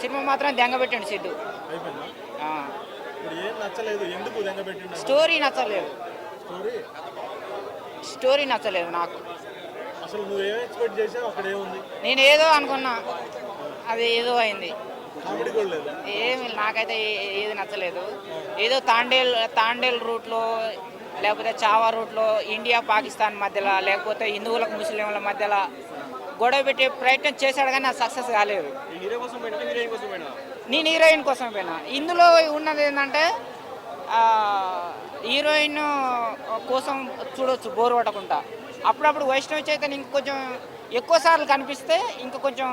Cinema మాత్రం దెంగబెట్టండి సిద్ధు. దెంగ పెట్టిండు story నచ్చలేదు. స్టోరీ? నచ్చలేదు నాకు. నేను ఏదో అనుకున్నా. అది ఏదో అయింది. ఏమి నాకైతే ఏది నచ్చలేదు. ఏదో తాండేల్ తాండేల్ రూట్లో లేకపోతే చావా రూట్లో ఇండియా పాకిస్తాన్ మధ్యలో లేకపోతే హిందువులకు ముస్లింల మధ్యలో గొడవ పెట్టే ప్రయత్నం చేశాడు కానీ అది సక్సెస్ కాలేదు. హీరో కోసం పోయినా హీరోయిన్ కోసం పోయినా? నేను హీరోయిన్ కోసం పోయినా. ఇందులో ఉన్నది ఏంటంటే ఆ, హీరోయిన్ కోసం చూడొచ్చు బోర్ కొట్టకుండా. అప్పుడప్పుడు వైష్ణవి చైతన్య ఇంక కొంచెం ఎక్కువ సార్లు కనిపిస్తే ఇంకా కొంచెం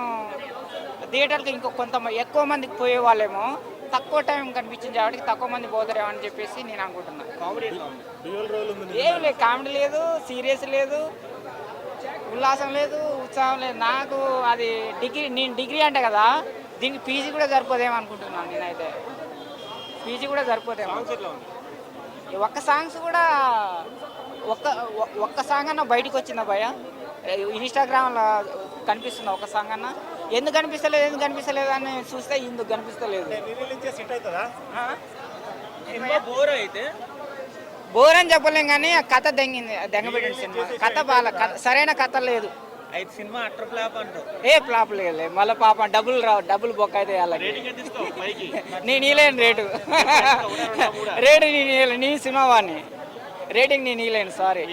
థియేటర్కి ఇంకో కొంత ఎక్కువ మందికి పోయే వాళ్ళేమో తక్కువ టైం కనిపించింది కాబట్టి తక్కువ మంది పోతారేమో అని చెప్పేసి నేను అనుకుంటున్నా. కామెడీ డ్యూయల్ రోల్ ఉంది ఏం లేదు కామెడీ లేదు సీరియస్ లేదు. ఉల్లాసం లేదు ఉత్సాహం లేదు. నాకు అది డిగ్రీ నేను డిగ్రీ అంటే కదా దీనికి పీజీ కూడా సరిపోదేమో అనుకుంటున్నాను నేనైతే. పీజీ కూడా సరిపోదేమో. ఒక్క సాంగ్స్ కూడా ఒక్క ఒక్క సాంగ్ అన్న బయటికి వచ్చిందా భయ ఇన్స్టాగ్రామ్లో కనిపిస్తుందా ఒక సాంగ్ అన్న? ఎందుకు కనిపిస్తలేదు ఎందుకు కనిపిస్తలేదు అని చూస్తే ఇందుకు కనిపిస్తలేదు. బోర్ అయితే బోర్ అని చెప్పలేం కానీ ఆ కథ దెంగింది దెంగబెట్టిన సినిమా. కథ బాగా కథ సరైన కథ లేదు. అయితే సినిమా అట్టర్ ఫ్లాప్ అంటావు ఏ ఫ్లాప్ లేదు మళ్ళీ పాపం డబ్బులు రావు డబ్బులు బొక్క అయితే వాళ్ళకి నేను ఇలేను రేటు రేటు. నేను. నీ సినిమా వాడిని రేటింగ్ నేను ఇలేను సారీ.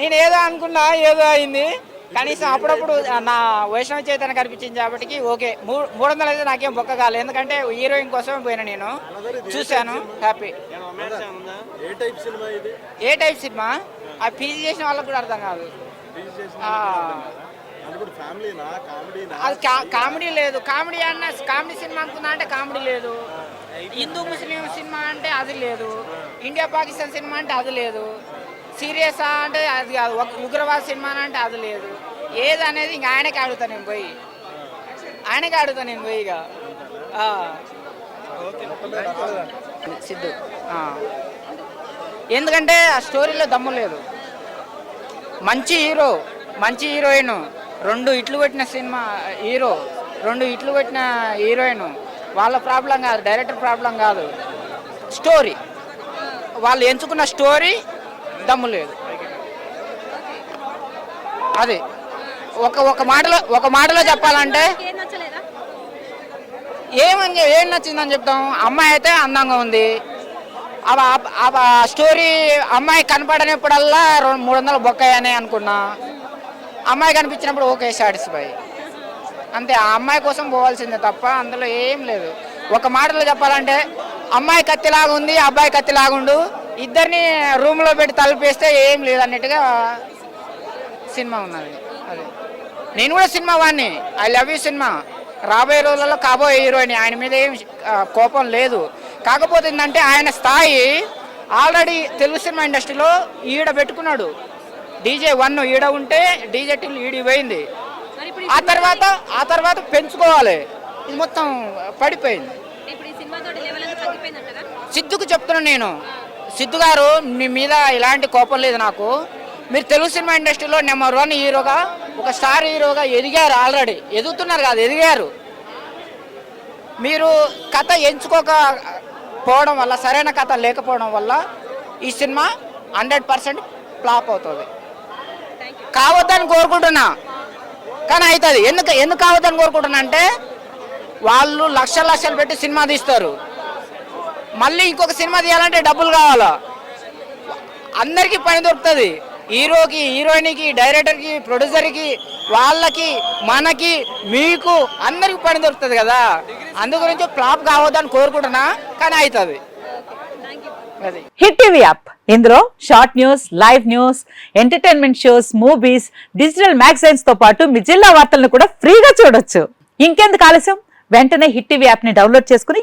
నేను ఏదో అనుకున్నా ఏదో అయింది. కనీసం అప్పుడప్పుడు నా వైష్ణవ చైతన్య కనిపించింది కాబట్టి ఓకే. మూడు మూడు వందలు అయితే నాకేం బొక్క కాలేదు. ఎందుకంటే హీరోయిన్ కోసమే పోయినా నేను. చూశాను. హ్యాపీ. ఏ టైప్ సినిమా ఆ పీజీ చేసిన వాళ్ళకి కూడా అర్థం కాదు. అది కామెడీ లేదు. కామెడీ అన్న కామెడీ సినిమా అనుకున్నా అంటే కామెడీ లేదు. హిందూ ముస్లిం సినిమా అంటే అది లేదు. ఇండియా పాకిస్తాన్ సినిమా అంటే అది లేదు. సీరియస్ అంటే అది కాదు. ఒక ఉగ్రవాద సినిమా అంటే అది లేదు. ఏది అనేది ఇంక ఆయనకి అడుగుతా నేను పోయి. ఆయనకి అడుగుతా నేను పోయి ఇక. సిద్ధు. ఎందుకంటే ఆ స్టోరీలో దమ్ము లేదు. మంచి హీరో మంచి హీరోయిన్ రెండు ఇట్లు పెట్టిన సినిమా హీరో రెండు ఇట్లు పెట్టిన హీరోయిన్ వాళ్ళ ప్రాబ్లం కాదు డైరెక్టర్ ప్రాబ్లం కాదు. స్టోరీ. వాళ్ళు ఎంచుకున్న స్టోరీ దమ్ము లేదు. అది. ఒక ఒక మాటలో ఒక మాటలో చెప్పాలంటే ఏమని ఏం నచ్చిందని చెప్తాం? అమ్మాయి అయితే అందంగా ఉంది. ఆ- ఆ- స్టోరీ అమ్మాయి కనపడనప్పుడల్లా రెండు మూడు వందలు బొక్కయ్యానే అనుకున్నా. అమ్మాయి కనిపించినప్పుడు ఓకే సాటిస్ఫై. అంతే ఆ అమ్మాయి కోసం పోవాల్సిందే తప్ప అందులో ఏం లేదు. ఒక మాటలో చెప్పాలంటే అమ్మాయి కత్తిలాగా ఉంది అబ్బాయి కత్తిలాగుండు. ఇద్దరిని రూమ్లో పెట్టి తలుపేస్తే ఏం లేదు అన్నట్టుగా సినిమా ఉన్నది. అది. నేను కూడా సినిమా వాడిని ఐ లవ్ యూ సినిమా. రాబోయే రోజులలో కాబోయే హీరోయిన్ ఆయన మీద ఏం కోపం లేదు. కాకపోతే ఏంటంటే ఆయన స్థాయి ఆల్రెడీ తెలుగు సినిమా ఇండస్ట్రీలో ఈడ పెట్టుకున్నాడు. డీజే వన్ ఈడ ఉంటే డీజే టూ ఈడి పోయింది. ఆ తర్వాత ఆ తర్వాత పెంచుకోవాలి. ఇది మొత్తం పడిపోయింది. సిద్ధుకు చెప్తున్నా నేను. సిద్ధు గారు మీ మీద ఇలాంటి కోపం లేదు నాకు. మీరు తెలుగు సినిమా ఇండస్ట్రీలో నెంబర్ వన్ హీరోగా ఒక స్టార్ హీరోగా ఎదిగారు ఆల్రెడీ. ఎదుగుతున్నారు కాదు ఎదిగారు. మీరు కథ ఎంచుకోక పోవడం వల్ల సరైన కథ లేకపోవడం వల్ల ఈ సినిమా హండ్రెడ్ పర్సెంట్ ఫ్లాప్ అవుతుంది. కావద్దని కోరుకుంటున్నా. కానీ అవుతుంది ఎందుకు ఎందుకు కావద్దని కోరుకుంటున్నా అంటే వాళ్ళు లక్షలు లక్షలు పెట్టి సినిమా తీస్తారు. మళ్ళీ ఇంకొక సినిమా తీయాలంటే డబ్బులు కావాలా? అందరికీ పని దొరుకుతుంది. హీరోకి హీరోయిన్కి డైరెక్టర్కి ప్రొడ్యూసర్కి వాళ్ళకి మనకి మీకు అందరికి పని దొరుకుతుంది కదా? అందు గురించి ఫ్లాప్ కావద్దని కోరుకుంటున్నా కానీ అవుతుంది హిట్ టీవీ యాప్. ఇందులో short news live news entertainment shows movies digital మ్యాగజైన్స్తో పాటు మీ జిల్లా వార్తలను కూడా ఫ్రీగా చూడొచ్చు. ఇంకెందుకు ఆలస్యం? వెంటనే హిట్ టీవీ యాప్ని డౌన్లోడ్ చేసుకుని